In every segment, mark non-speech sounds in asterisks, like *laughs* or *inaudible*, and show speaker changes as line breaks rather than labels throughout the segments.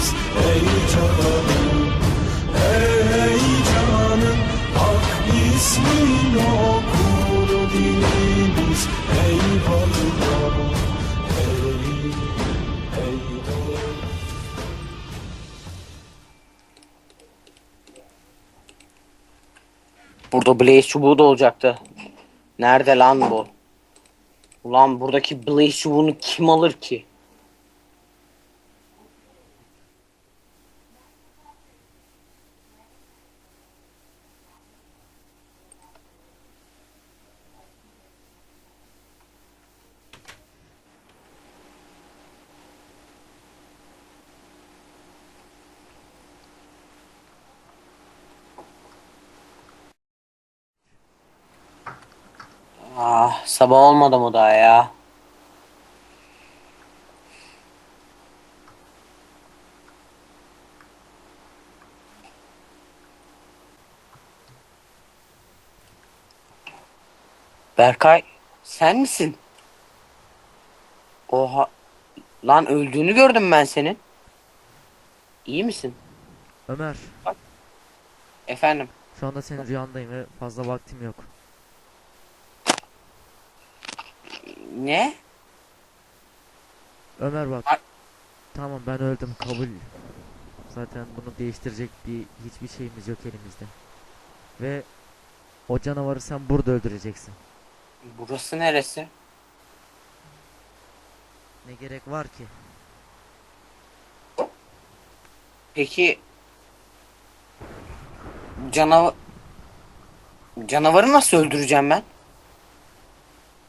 biz ey cananım Ey cananım hak ismin okur dilimiz Ey vatanım ey ey
Burada Blaze çubuğu da olacaktı. Nerede lan bu? Ulan buradaki Blaze çubuğunu kim alır ki? Ah sabah olmadı mı daha ya? Berkay sen misin? Oha lan öldüğünü gördüm ben senin. İyi misin?
Ömer,
Efendim.
şu anda senin rüyandayım ve fazla vaktim yok.
Ne?
Ömer bak.
Ay-
Tamam ben öldüm kabul. Zaten bunu değiştirecek bir hiçbir şeyimiz yok elimizde. Ve o canavarı sen burada öldüreceksin.
Burası neresi?
Ne gerek var ki?
Peki canavar canavarı nasıl öldüreceğim ben?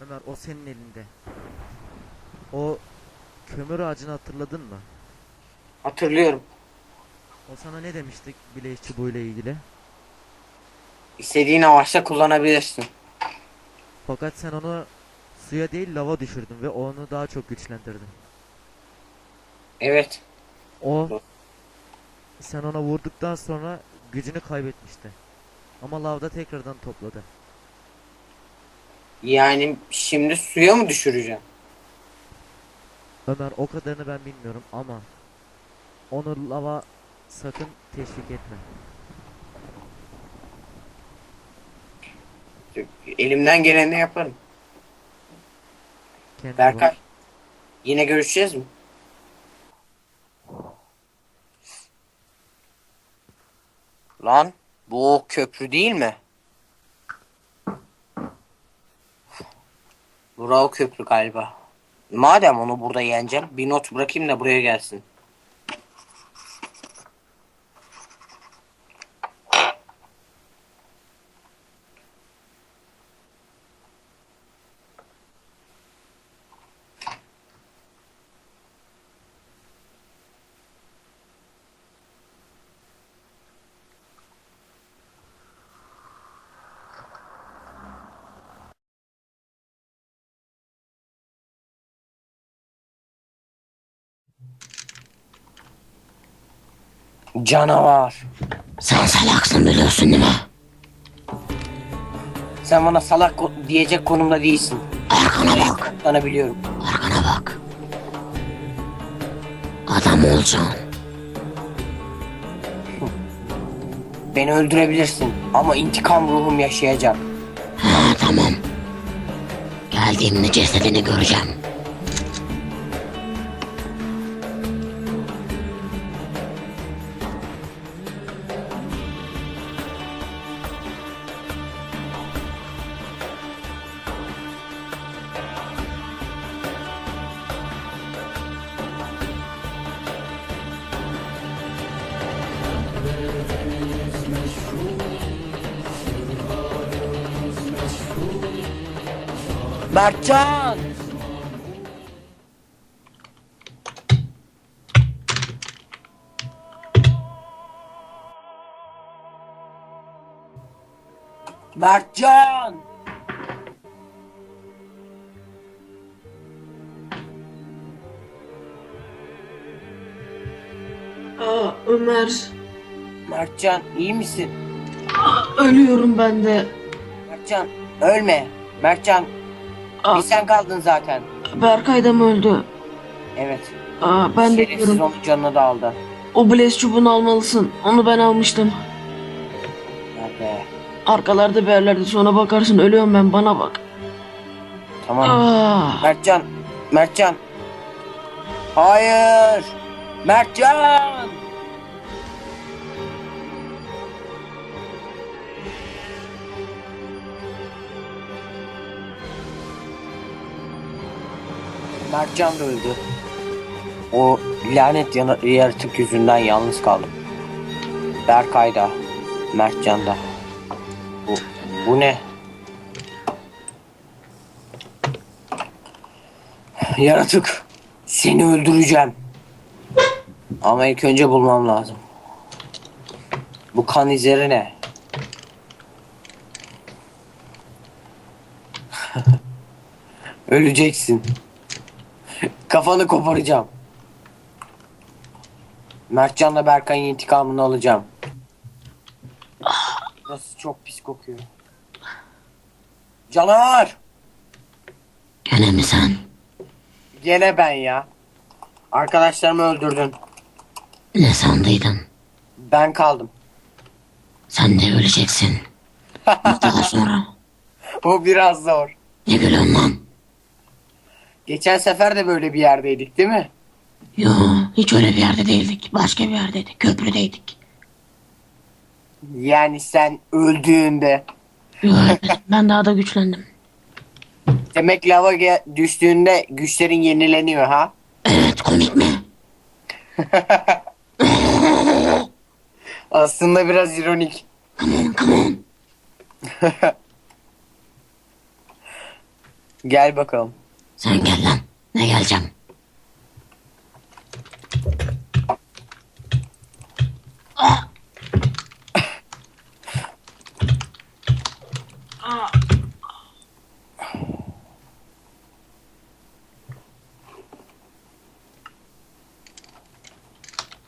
Ömer o senin elinde. O kömür ağacını hatırladın mı?
Hatırlıyorum.
O sana ne demiştik bileğiz çubuğuyla ilgili?
İstediğin amaçla kullanabilirsin.
Fakat sen onu suya değil lava düşürdün ve onu daha çok güçlendirdin.
Evet.
O sen ona vurduktan sonra gücünü kaybetmişti. Ama lavda tekrardan topladı.
Yani şimdi suya mı düşüreceğim?
Ömer o kadarını ben bilmiyorum ama onu lava sakın teşvik etme.
Elimden geleni yaparım.
Kendine
Berkay.
bak.
Yine görüşeceğiz mi? Lan bu o köprü değil mi? Bura o köprü galiba. Madem onu burada yeneceğim bir not bırakayım da buraya gelsin. Canavar.
Sen salaksın biliyorsun değil mi?
Sen bana salak ko- diyecek konumda değilsin.
Arkana bak.
Sana biliyorum.
Arkana bak. Adam olacaksın.
Beni öldürebilirsin ama intikam ruhum yaşayacak.
Ha tamam. Geldiğimde cesedini göreceğim.
Berkcan! Mertcan!
Aa, Ömer.
Mertcan iyi misin?
Aa, ölüyorum ben de.
Mertcan ölme. Mertcan
Aa,
bir sen kaldın zaten.
Berkay da mı öldü?
Evet.
Aa, ben de
Şerefsiz
diyorum.
onun canını da aldı.
O Blaze çubuğunu almalısın. Onu ben almıştım.
Nerede?
Arkalarda bir yerlerde sonra bakarsın ölüyorum ben bana bak.
Tamam.
Ah,
Mertcan. Mertcan. Hayır. Mertcan. Mertcan da öldü. O lanet yaratık yüzünden yalnız kaldım. Berkay da. Mertcan da. Bu, bu ne? Yaratık. Seni öldüreceğim. Ama ilk önce bulmam lazım. Bu kan izleri ne? *laughs* Öleceksin. Kafanı koparacağım. Mertcan'la Berkay'ın intikamını alacağım. Burası çok pis kokuyor. Canavar!
Gene mi sen?
Gene ben ya. Arkadaşlarımı öldürdün.
Ne sandıydın?
Ben kaldım.
Sen de öleceksin. *laughs* Daha sonra.
Bu biraz zor.
Ne gülüyorsun lan?
Geçen sefer de böyle bir yerdeydik değil mi?
Yo hiç öyle bir yerde değildik. Başka bir yerdeydik. Köprüdeydik.
Yani sen öldüğünde
Yo ben daha da güçlendim.
demek lava ge- düştüğünde güçlerin yenileniyor ha?
Evet komik mi? *laughs*
Aslında biraz ironik.
Come on come on. *laughs*
Gel bakalım.
Sen gel lan. Ne geleceğim?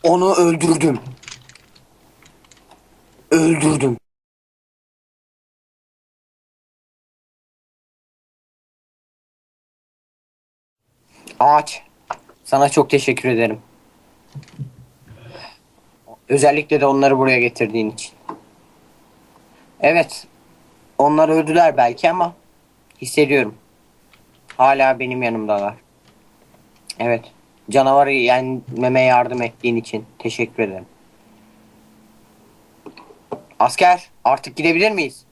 Onu öldürdüm. Öldürdüm. Ağaç. Sana çok teşekkür ederim. Özellikle de onları buraya getirdiğin için. Evet. Onlar öldüler belki ama hissediyorum. Hala benim yanımdalar. Evet. Canavarı yenmeme yardım ettiğin için teşekkür ederim. Asker artık gidebilir miyiz?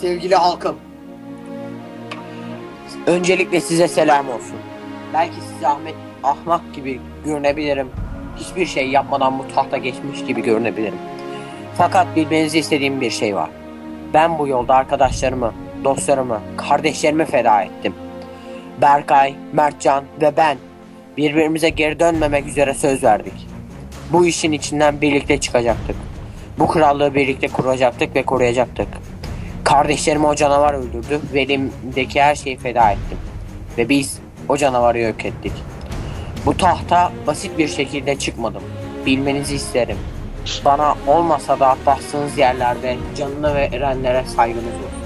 Sevgili halkım. Öncelikle size selam olsun. Belki size Ahmet ahmak gibi görünebilirim. Hiçbir şey yapmadan bu tahta geçmiş gibi görünebilirim. Fakat bilmenizi istediğim bir şey var. Ben bu yolda arkadaşlarımı, dostlarımı, kardeşlerimi feda ettim. Berkay, Mertcan ve ben birbirimize geri dönmemek üzere söz verdik. Bu işin içinden birlikte çıkacaktık. Bu krallığı birlikte kuracaktık ve koruyacaktık. Kardeşlerimi o canavar öldürdü ve elimdeki her şeyi feda ettim. Ve biz o canavarı yok ettik. Bu tahta basit bir şekilde çıkmadım. Bilmenizi isterim. Bana olmasa da bastığınız yerlerde canını verenlere saygınız olsun.